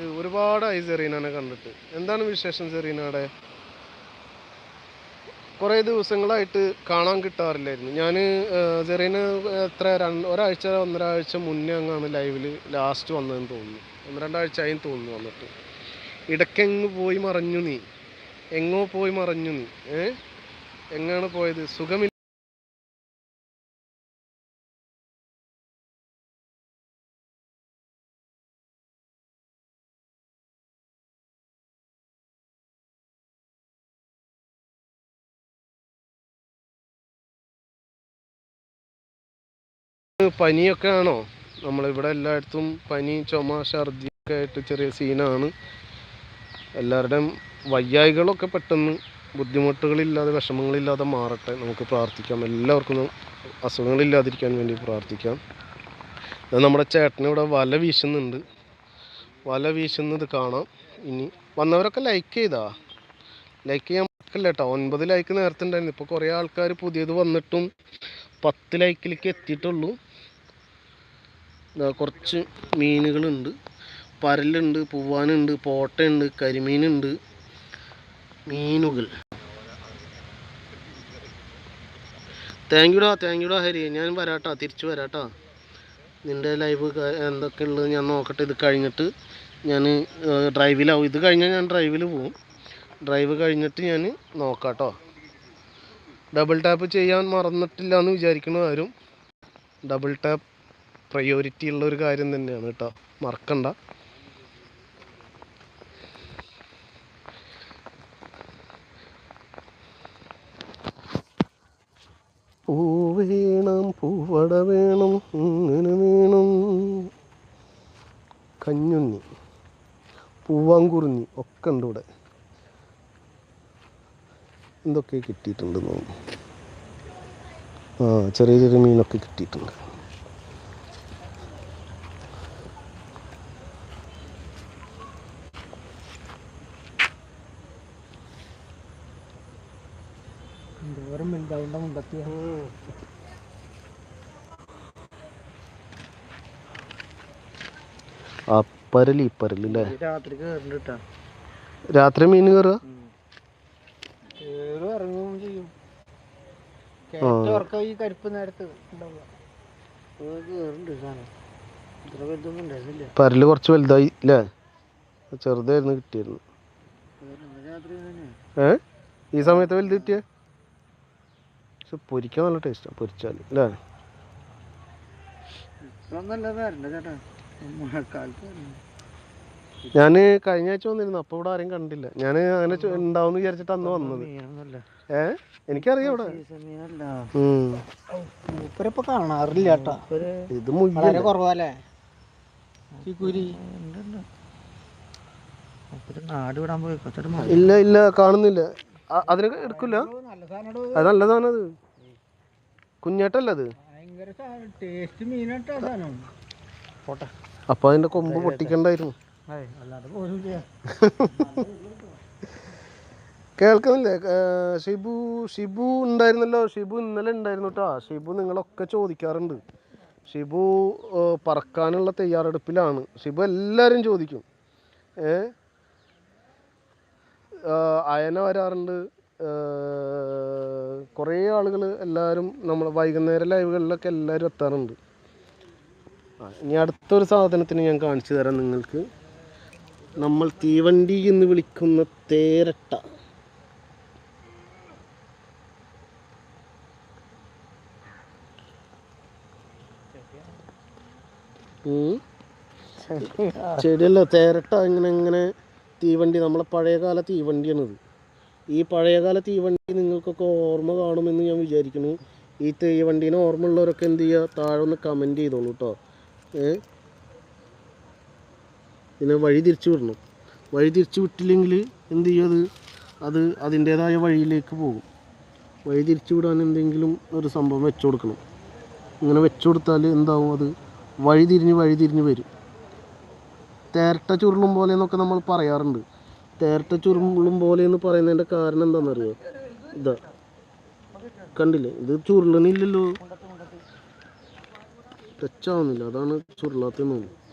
ഒരുപാടായി സെറീനെ കണ്ടിട്ട്. എന്താണ് വിശേഷം സെറീനയുടെ കുറേ ദിവസങ്ങളായിട്ട് കാണാൻ കിട്ടാറില്ലായിരുന്നു. ഞാൻ സെറീന എത്ര രണ്ട് ഒരാഴ്ച ഒന്നര ആഴ്ച മുന്നേ അങ്ങാണ് ലൈവിൽ ലാസ്റ്റ് വന്നതെന്ന് തോന്നുന്നു. ഒന്ന് രണ്ടാഴ്ച ആയി തോന്നുന്നു വന്നിട്ട്. ഇടയ്ക്കെങ്ങ് പോയി മറഞ്ഞു നീ? എങ്ങോ പോയി മറഞ്ഞു നീ? ഏ? എങ്ങാണ് പോയത്? സുഖമില്ല പനിയൊക്കെ ആണോ? നമ്മളിവിടെ എല്ലായിടത്തും പനി ചുമ ഛർദി ഒക്കെ ആയിട്ട് ചെറിയ സീനാണ്. എല്ലാവരുടെയും വയ്യായികളൊക്കെ പെട്ടെന്ന് ബുദ്ധിമുട്ടുകളില്ലാതെ വിഷമങ്ങളില്ലാതെ മാറട്ടെ. നമുക്ക് പ്രാർത്ഥിക്കാം. എല്ലാവർക്കും അസുഖങ്ങളില്ലാതിരിക്കാൻ വേണ്ടി പ്രാർത്ഥിക്കാം. അത് നമ്മുടെ ചേട്ടനിവിടെ വല വീശുന്നുണ്ട്. വല വീശുന്നത് കാണാം. ഇനി വന്നവരൊക്കെ ലൈക്ക് ചെയ്താ. ലൈക്ക് ചെയ്യാൻ പറ്റില്ല കേട്ടോ. ഒൻപത് ലൈക്ക് നേരത്തെ ഉണ്ടായിരുന്നു. ഇപ്പോൾ കുറേ ആൾക്കാർ പുതിയത് വന്നിട്ടും പത്ത് ലൈക്കിലേക്ക് എത്തിയിട്ടുള്ളൂ. ഇതാ കുറച്ച് മീനുകളുണ്ട്. പരലുണ്ട് പൂവാനുണ്ട് പോട്ടയുണ്ട് കരിമീനുണ്ട്. മീനുകൾ. താങ്ക്യൂടാ താങ്ക്യൂടാ താങ്ക് യുടാ ഹരി. ഞാൻ വരാട്ടാ തിരിച്ചു വരാട്ടാ. നിന്റെ ലൈവ് എന്തൊക്കെ ഉള്ളത് ഞാൻ നോക്കട്ടെ. ഇത് കഴിഞ്ഞിട്ട് ഞാൻ ഡ്രൈവിലാവും ഇത് കഴിഞ്ഞാൽ ഞാൻ ഡ്രൈവിൽ പോവും. ഡ്രൈവ് കഴിഞ്ഞിട്ട് ഞാൻ നോക്കാട്ടോ. ഡബിൾ ടാപ്പ് ചെയ്യാൻ മറന്നിട്ടില്ല എന്ന് വിചാരിക്കണ ആരും. ഡബിൾ ടാപ്പ് പ്രയോറിറ്റി ഉള്ള ഒരു കാര്യം തന്നെയാണ് കേട്ടോ. മറക്കണ്ട. പൂ വേണം പൂവട വേണം വേണം. കഞ്ഞുണ്ണി പൂവാങ്കുറിഞ്ഞി ഒക്കെ ഉണ്ട് ഇവിടെ. എന്തൊക്കെ കിട്ടിയിട്ടുണ്ട് ആ ചെറിയ ചെറിയ മീനൊക്കെ കിട്ടിയിട്ടുണ്ട്. എന്തോരം വലുതാവുണ്ട മുണ്ടത്തിയ. അല്ലേ രാത്രി കേറുന്നുണ്ട് രാത്രി മീൻ കയറുക കേറും ഇറങ്ങുകയും ചെയ്യും. കേറ്റ ഉറക്കം ഈ കരിപ്പ് നേരത്ത് ഉണ്ടാവുക. കേറുന്നുണ്ട് സാധനം. ഇത്ര വലുതൊന്നും ഉണ്ടായിരുന്നില്ല. പരൽ കുറച്ച് വലുതായി അല്ലേ ചെറുതായിരുന്നു കിട്ടിയിരുന്നു. രാത്രി ഏ? ഈ സമയത്ത് വലുത് കിട്ടിയേ? പക്ഷെ പൊരിക്കാൻ നല്ല ടേസ്റ്റാണ് പൊരിച്ചാൽ അല്ലേ ഞാൻ വരണ്ട ചേട്ടാ. മഴക്കാലത്ത് വരണം. ഞാൻ കഴിഞ്ഞ ആഴ്ച വന്നിരുന്നു അപ്പോൾ ഇവിടെ ആരെയും കണ്ടില്ല. ഞാൻ അങ്ങനെ ഉണ്ടാവും വിചാരിച്ചിട്ട് അന്ന് വന്നത്. ഏ? എനിക്കറിയാം ഇവിടെ. മൂപ്പരിപ്പൊ കാണാറില്ല ഇത് വളരെ കുറവല്ലേ? ഇല്ല ഇല്ല കാണുന്നില്ല. അതിനൊക്കെ അതിന് എടുക്കില്ല അത് നല്ലതാണ് അത് കുഞ്ഞേട്ടല്ല അപ്പൊ അതിന്റെ കൊമ്പ് പൊട്ടിക്കണ്ടായിരുന്നു. കേൾക്കുന്നില്ലേ? ഷിബു ഷിബു ഉണ്ടായിരുന്നല്ലോ. ഷിബു ഇന്നലെ ഉണ്ടായിരുന്നു കേട്ടോ ഷിബു നിങ്ങളൊക്കെ ചോദിക്കാറുണ്ട്. ഷിബു പറക്കാനുള്ള തയ്യാറെടുപ്പിലാണ്. ഷിബു എല്ലാവരും ചോദിക്കും. ഏ അയന വരാറുണ്ട്. കുറേ ആളുകൾ എല്ലാവരും നമ്മൾ വൈകുന്നേരം ലൈവുകളിലൊക്കെ എല്ലാവരും എത്താറുണ്ട്. ഇനി അടുത്തൊരു സാധനത്തിന് ഞാൻ കാണിച്ചു തരാം നിങ്ങൾക്ക്. നമ്മൾ തീവണ്ടി എന്ന് വിളിക്കുന്ന തേരട്ട. ചെടിയല്ല തേരട്ട ഇങ്ങനെ ഇങ്ങനെ തീവണ്ടി നമ്മളെ പഴയകാല തീവണ്ടിയാണിത്. ഈ പഴയകാല തീവണ്ടി നിങ്ങൾക്കൊക്കെ ഓർമ്മ കാണുമെന്ന് ഞാൻ വിചാരിക്കുന്നു. ഈ തീവണ്ടീനെ ഓർമ്മ ഉള്ളവരൊക്കെ എന്ത് ചെയ്യുക? താഴെ ഒന്ന് കമന്റ് ചെയ്തോളൂ കേട്ടോ ഏ? ഇതിനെ വഴി തിരിച്ചു വിടണം. വഴി തിരിച്ചു വിട്ടില്ലെങ്കിൽ എന്ത് ചെയ്യും അത്? അത് അതിന്റേതായ വഴിയിലേക്ക് പോകും. വഴി തിരിച്ചു വിടാൻ എന്തെങ്കിലും ഒരു സംഭവം വെച്ചു കൊടുക്കണം. ഇങ്ങനെ വെച്ചു കൊടുത്താൽ എന്താവും അത്? വഴി തിരിഞ്ഞ് വഴി തിരിഞ്ഞ് വരും. തേരട്ട ചുരുളും പോലെ എന്നൊക്കെ നമ്മൾ പറയാറുണ്ട്. തേരട്ട ചുരുളും പോലെ എന്ന് പറയുന്നതിന്റെ കാരണം എന്താണെന്നറിയോ? ഇതാ. കണ്ടില്ലേ? ഇത് ചുരുളണില്ലല്ലോ ടച്ച് ആവുന്നില്ല അതാണ് ചുരുളാത്തെന്ന് തോന്നുന്നു.